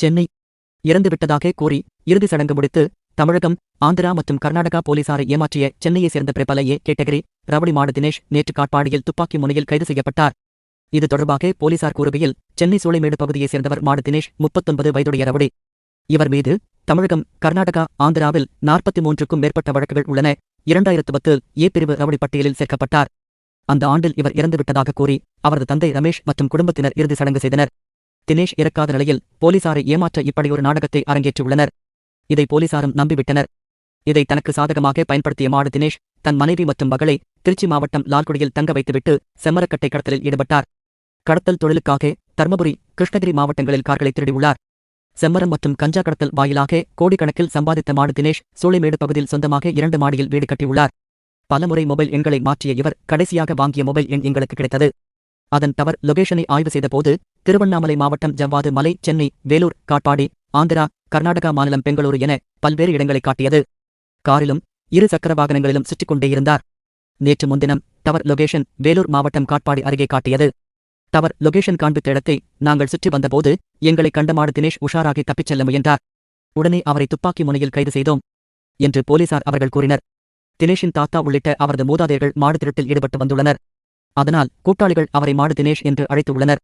சென்னை இறந்துவிட்டதாக கூறி இறுதி சடங்கு முடித்து தமிழகம் ஆந்திரா மற்றும் கர்நாடகா போலீசாரை ஏமாற்றிய சென்னையைச் சேர்ந்த பிரபல ஏ கேட்டகரி ரவடி மாடு தினேஷ் நேற்று காட்பாடியில் துப்பாக்கி முனையில் கைது செய்யப்பட்டார். இது தொடர்பாக போலீசார் கூறுகையில் சென்னை சூளைமேடு பகுதியைச் சேர்ந்தவர் மாடு தினேஷ் முப்பத்தொன்பது வயதுடைய ரவுடி. இவர் மீது தமிழகம் கர்நாடகா ஆந்திராவில் நாற்பத்தி மூன்றுக்கும் மேற்பட்ட வழக்குகள் உள்ளன. இரண்டாயிரத்து பத்தில் ஏ பிரிவு ரவுடி பட்டியலில் சேர்க்கப்பட்டார். அந்த ஆண்டில் இவர் இறந்துவிட்டதாக கூறி அவரது தந்தை ரமேஷ் மற்றும் குடும்பத்தினர் இறுதி சடங்கு செய்தனர். தினேஷ் இறக்காத நிலையில் போலீசாரை ஏமாற்ற இப்படியொரு நாடகத்தை அரங்கேற்றியுள்ளனர். இதை போலீசாரும் நம்பிவிட்டனர். இதை தனக்கு சாதகமாக பயன்படுத்திய மாடு தினேஷ் தன் மனைவி மற்றும் மகளை திருச்சி மாவட்டம் லால்குடியில் தங்க வைத்துவிட்டு செம்மரக்கட்டை கடத்தலில் ஈடுபட்டார். கடத்தல் தொழிலுக்காக தர்மபுரி கிருஷ்ணகிரி மாவட்டங்களில் கார்களை திருடியுள்ளார். செம்மரம் மற்றும் கஞ்சா கடத்தல் வாயிலாக கோடிக்கணக்கில் சம்பாதித்த மாடு தினேஷ் சூளைமேடு பகுதியில் சொந்தமாக இரண்டு மாடியில் வீடு கட்டியுள்ளார். பலமுறை மொபைல் எண்களை மாற்றிய இவர் கடைசியாக வாங்கிய மொபைல் எண் எங்களுக்கு கிடைத்தது. அதன் டவர் லொகேஷனை ஆய்வு செய்தபோது திருவண்ணாமலை மாவட்டம் ஜவ்வாது மலை சென்னை வேலூர் காட்பாடி ஆந்திரா கர்நாடகா மாநிலம் பெங்களூரு என பல்வேறு இடங்களை காட்டியது. காரிலும் இரு சக்கர வாகனங்களிலும் சுற்றிக் கொண்டே இருந்தார். நேற்று முன்தினம் டவர் லொகேஷன் வேலூர் மாவட்டம் காட்பாடி அருகே காட்டியது. டவர் லொகேஷன் காண்பித்த இடத்தை நாங்கள் சுற்றி வந்தபோது எங்களை கண்டமாடு தினேஷ் உஷாராகி தப்பிச் செல்ல முயன்றார். உடனே அவரை துப்பாக்கி முனையில் கைது செய்தோம் என்று போலீசார் அவர்கள் கூறினர். தினேஷின் தாத்தா உள்ளிட்ட அவரது மூதாதையர்கள் மாடு திருட்டில் ஈடுபட்டு வந்துள்ளனர். அதனால் கூட்டாளிகள் அவரை மாடு தினேஷ் என்று அழைத்து உள்ளனர்.